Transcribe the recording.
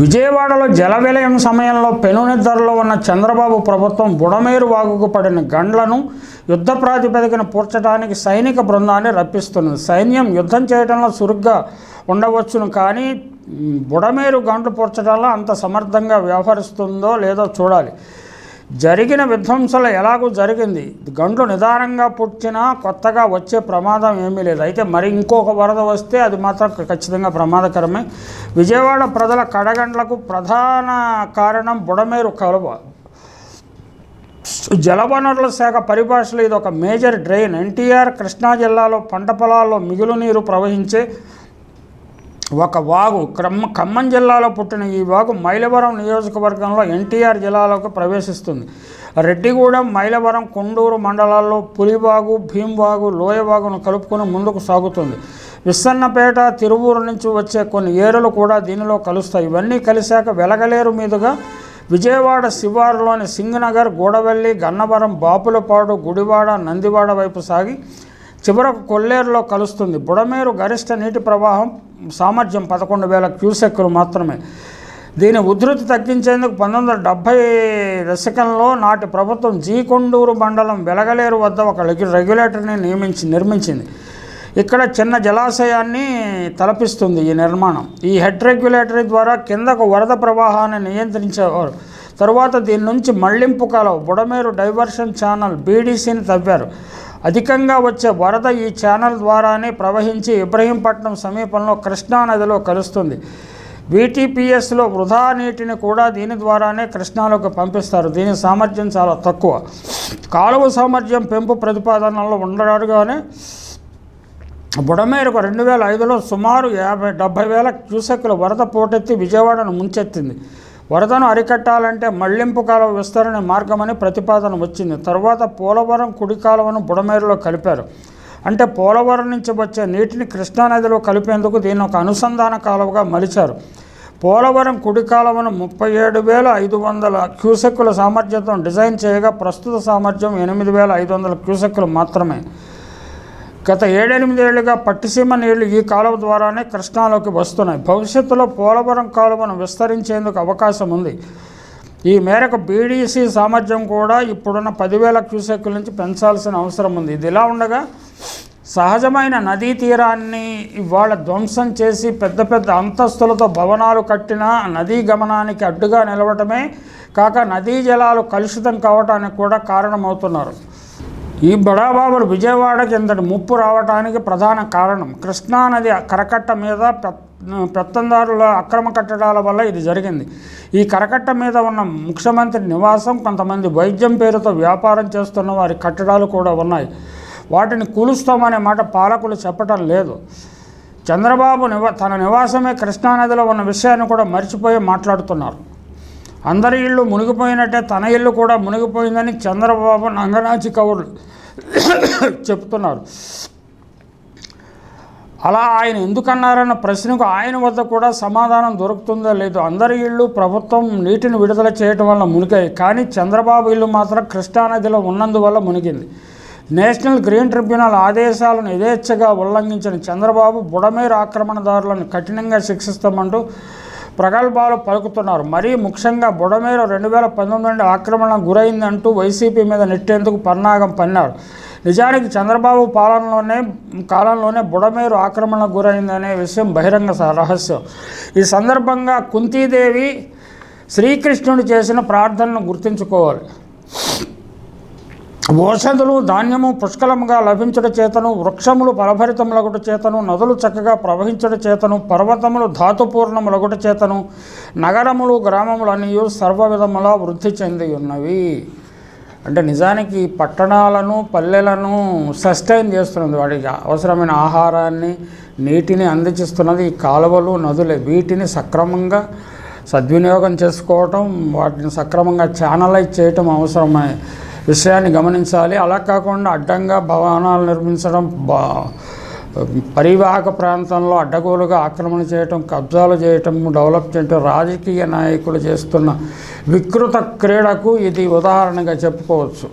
విజయవాడలో జల విలయం సమయంలో పెనునిద్దరలో ఉన్న చంద్రబాబు ప్రభుత్వం బుడమేరు వాగుకు పడిన గండ్లను యుద్ధ ప్రాతిపదికన పూడ్చడానికి సైనిక బృందాన్ని రప్పిస్తున్నది. సైన్యం యుద్ధం చేయడంలో చురుగ్గా ఉండవచ్చును కానీ బుడమేరు గండ్లు పూడ్చడంలో అంత సమర్థంగా వ్యవహరిస్తుందో లేదో చూడాలి. జరిగిన విధ్వంసలు ఎలాగో జరిగింది? గండ్లు నిదానంగా పుట్టినా కొత్తగా వచ్చే ప్రమాదం ఏమీ లేదు. అయితే మరి ఇంకొక వరద వస్తే అది మాత్రం ఖచ్చితంగా ప్రమాదకరమే. విజయవాడ ప్రజల కడగండ్లకు ప్రధాన కారణం బుడమేరు కలువ. జలవనరుల శాఖ పరిభాషలో ఇది ఒక మేజర్ డ్రైన్. ఎన్టీఆర్ కృష్ణా జిల్లాలో పంట పొలాల్లో మిగులు నీరు ప్రవహించే ఒక వాగు క్రమ ఖమ్మం జిల్లాలో పుట్టిన ఈ వాగు మైలవరం నియోజకవర్గంలో ఎన్టీఆర్ జిల్లాలోకి ప్రవేశిస్తుంది. రెడ్డిగూడెం మైలవరం కొండూరు మండలాల్లో పులివాగు భీంవాగు లోయవాగును కలుపుకొని ముందుకు సాగుతుంది. విస్సన్నపేట తిరువూరు నుంచి వచ్చే కొన్ని ఏరులు కూడా దీనిలో కలుస్తాయి. ఇవన్నీ కలిశాక వెలగలేరు మీదుగా విజయవాడ శివారులోని సింగనగర్ గూడవెల్లి గన్నవరం బాపులపాడు గుడివాడ నందివాడ వైపు సాగి చివరకు కొల్లేరులో కలుస్తుంది. బుడమేరు గరిష్ట నీటి ప్రవాహం సామర్థ్యం పదకొండు వేల క్యూసెక్కులు మాత్రమే. దీని ఉధృతి తగ్గించేందుకు పంతొమ్మిది వందల డెబ్భై దశకంలో నాటి ప్రభుత్వం జీకొండూరు మండలం వెలగలేరు వద్ద ఒక రెగ్యులేటర్ని నియమించి నిర్మించింది. ఇక్కడ చిన్న జలాశయాన్ని తలపిస్తుంది ఈ నిర్మాణం. ఈ హెడ్ రెగ్యులేటరీ ద్వారా కిందకు వరద ప్రవాహాన్ని నియంత్రించేవారు. తరువాత దీని నుంచి మళ్ళింపు కాలువ. బుడమేరు డైవర్షన్ ఛానల్ బీడీసీని తవ్వారు. అధికంగా వచ్చే వరద ఈ ఛానల్ ద్వారానే ప్రవహించి ఇబ్రహీంపట్నం సమీపంలో కృష్ణా నదిలో కలుస్తుంది. బీటీపీఎస్లో వృధా నీటిని కూడా దీని ద్వారానే కృష్ణాలోకి పంపిస్తారు. దీని సామర్థ్యం చాలా తక్కువ. కాలువ సామర్థ్యం పెంపు ప్రతిపాదనలో ఉండగానే బుడమేరకు రెండు వేల ఐదులో సుమారు యాభై డెబ్భై వేల క్యూసెక్ల వరద పోటెత్తి విజయవాడను ముంచెత్తింది. వరదను అరికట్టాలంటే మళ్ళింపు కాలువ విస్తరణ మార్గమని ప్రతిపాదన వచ్చింది. తర్వాత పోలవరం కుడి కాలువను బుడమేరులో కలిపారు. అంటే పోలవరం నుంచి వచ్చే నీటిని కృష్ణానదిలో కలిపేందుకు దీన్ని ఒక అనుసంధాన కాలువగా మలిచారు. పోలవరం కుడి కాలువను ముప్పై ఏడు వేల ఐదు వందల క్యూసెక్కుల సామర్థ్యంతో డిజైన్ చేయగా ప్రస్తుత సామర్థ్యం ఎనిమిది వేల ఐదు వందల క్యూసెక్కులు మాత్రమే. గత ఏడెనిమిదేళ్ళుగా పట్టిసీమ నీళ్ళు ఈ కాలువ ద్వారానే కృష్ణాలోకి వస్తున్నాయి. భవిష్యత్తులో పోలవరం కాలువను విస్తరించేందుకు అవకాశం ఉంది. ఈ మేరకు బీడీసీ సామర్థ్యం కూడా ఇప్పుడున్న పదివేల క్యూసెక్కుల నుంచి పెంచాల్సిన అవసరం ఉంది. ఇది ఇలా ఉండగా సహజమైన నదీ తీరాన్ని ఇవాళ ధ్వంసం చేసి పెద్ద పెద్ద అంతస్తులతో భవనాలు కట్టిన నదీ గమనానికి అడ్డుగా నిలవటమే కాక నదీ జలాలు కలుషితం కావటానికి కూడా కారణమవుతున్నారు. ఈ బడాబాబులు విజయవాడకి ఇంతటి ముప్పు రావడానికి ప్రధాన కారణం. కృష్ణానది కరకట్ట మీద పెత్తందారుల అక్రమ కట్టడాల వల్ల ఇది జరిగింది. ఈ కరకట్ట మీద ఉన్న ముఖ్యమంత్రి నివాసం కొంతమంది వైద్యం పేరుతో వ్యాపారం చేస్తున్న వారి కట్టడాలు కూడా ఉన్నాయి. వాటిని కూలుస్తామనే మాట పాలకులు చెప్పటం లేదు. చంద్రబాబు నివా తన నివాసమే కృష్ణానదిలో ఉన్న విషయాన్ని కూడా మర్చిపోయి మాట్లాడుతున్నారు. అందరి ఇళ్ళు మునిగిపోయినట్టే తన ఇల్లు కూడా మునిగిపోయిందని చంద్రబాబు నంగనాచి కవులు చెప్తున్నారు. అలా ఆయన ఎందుకన్నారన్న ప్రశ్నకు ఆయన వద్ద కూడా సమాధానం దొరుకుతుందో లేదో అందరి ఇళ్ళు ప్రభుత్వం నీటిని విడుదల చేయటం వల్ల మునిగాయి. కానీ చంద్రబాబు ఇల్లు మాత్రం కృష్ణానదిలో ఉన్నందువల్ల మునిగింది. నేషనల్ గ్రీన్ ట్రిబ్యునల్ ఆదేశాలను యథేచ్ఛగా ఉల్లంఘించిన చంద్రబాబు బుడమేరు ఆక్రమణదారులను కఠినంగా శిక్షిస్తామంటూ ప్రగల్భాలు పలుకుతున్నారు. మరీ ముఖ్యంగా బుడమేరు రెండు వేల పంతొమ్మిది నుండి ఆక్రమణకు గురైందంటూ వైసీపీ మీద నెట్టేందుకు పన్నాగం పన్నారు. నిజానికి చంద్రబాబు పాలనలోనే కాలంలోనే బుడమేరు ఆక్రమణకు గురైందనే విషయం బహిరంగ స- రహస్యం. ఈ సందర్భంగా కుంతీదేవి శ్రీకృష్ణుడు చేసిన ప్రార్థనను గుర్తుంచుకోవాలి. ఓషధులు ధాన్యము పుష్కలముగా లభించుట చేతను వృక్షములు ఫలభరితములగుట చేతను నదులు చక్కగా ప్రవహించుట చేతను పర్వతములు ధాతుపూర్ణములగుట చేతను నగరములు గ్రామములు అన్నీ సర్వవిధములా వృద్ధి చెంది ఉన్నవి అంటే నిజానికి పట్టణాలను పల్లెలను సస్టైన్ చేస్తున్నది వాడికి అవసరమైన ఆహారాన్ని నీటిని అందించిస్తున్నది ఈ కాలువలు నదులే. వీటిని సక్రమంగా సద్వినియోగం చేసుకోవటం వాటిని సక్రమంగా ఛానలైజ్ చేయటం అవసరమే. విషయాన్ని గమనించాలి. అలా కాకుండా అడ్డంగా భవనాలు నిర్మించడం బా పరివాహక ప్రాంతంలో అడ్డగోలుగా ఆక్రమణ చేయటం కబ్జాలు చేయటం డెవలప్ చేయటం రాజకీయ నాయకులు చేస్తున్న వికృత క్రీడకు ఇది ఉదాహరణగా చెప్పుకోవచ్చు.